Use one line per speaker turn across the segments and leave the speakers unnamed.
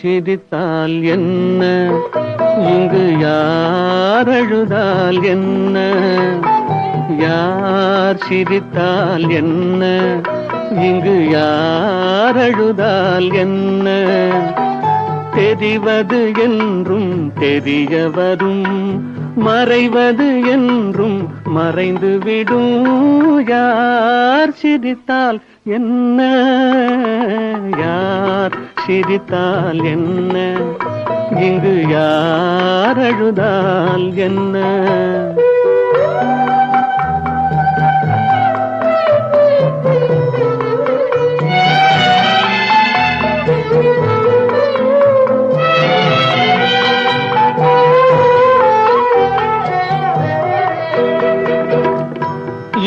சிரித்தால் என்ன? இங்கு யார் அழுதால் என்ன? யார் சிரித்தால் என்ன? இங்கு யார் அழுதால் என்ன? தெரிவது என்றும் தெரிய வரும் மறைவது என்றும் மறைந்துவிடும். யார் சிரித்தால் என்ன? யார் சிரித்தால் என்ன? இங்கு யார் அழுதால் என்ன?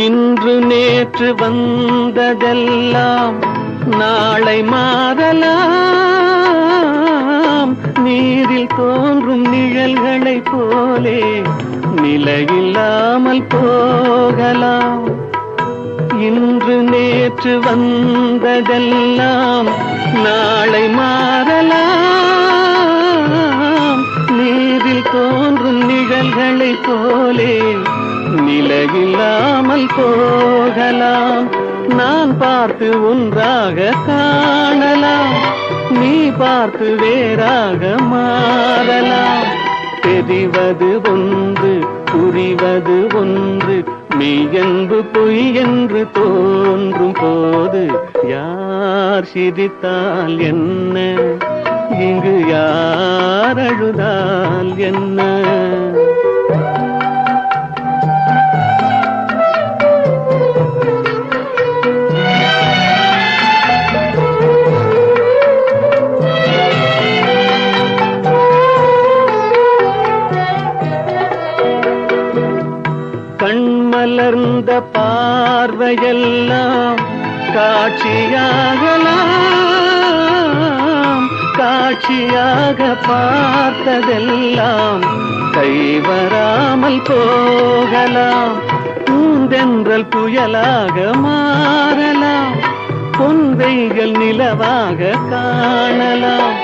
இன்று நேற்று வந்ததெல்லாம் நாளை மாறலாம் நீரில் தோன்றும் நிழல்களைப் போலே நிலையில்லாமல் போகலாம். இன்று நேற்று வந்ததெல்லாம் நாளை மாறலாம் நீரில் தோன்றும் நிழல்களைப் போலே நிலையில்லாமல் போகலாம். நான் பார்த்து ஒன்றாக காணலாம். நீ பார்த்து வேறாக மாறலாம். தெரிவது ஒன்று புரிவது ஒன்று மெய்யன்பு பொய் என்று தோன்றும் போது யார் சிரித்தால் என்ன? இங்கு யார் அழுதால் என்ன? மலர்ந்த பார்வையெல்லாம் காட்சியாகலாம் காட்சியாக பார்த்ததெல்லாம் கைவராமல் போகலாம். பூந்தென்றல் புயலாக மாறலாம். பொன்வைகள் நிலவாக காணலாம்.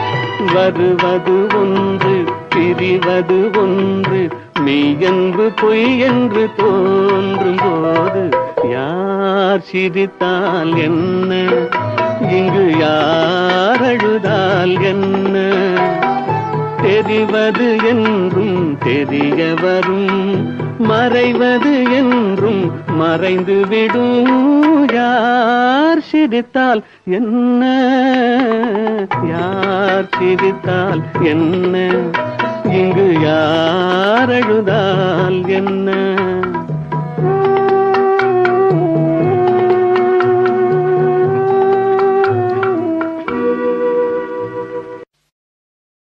வருவது ஒன்று பிரிவது ஒன்று மெய்யென்று பொய் என்று தோன்றும் போது யார் சிரித்தால் என்ன? இங்கு யார் அழுதால் என்ன? தெரிவது என்றும் தெரிய வரும் மறைவது என்றும் மறைந்து விடும் யார் சிரித்தால் என்ன? யார் சிரித்தால் என்ன? இங்கு யார் அழுதால் என்ன?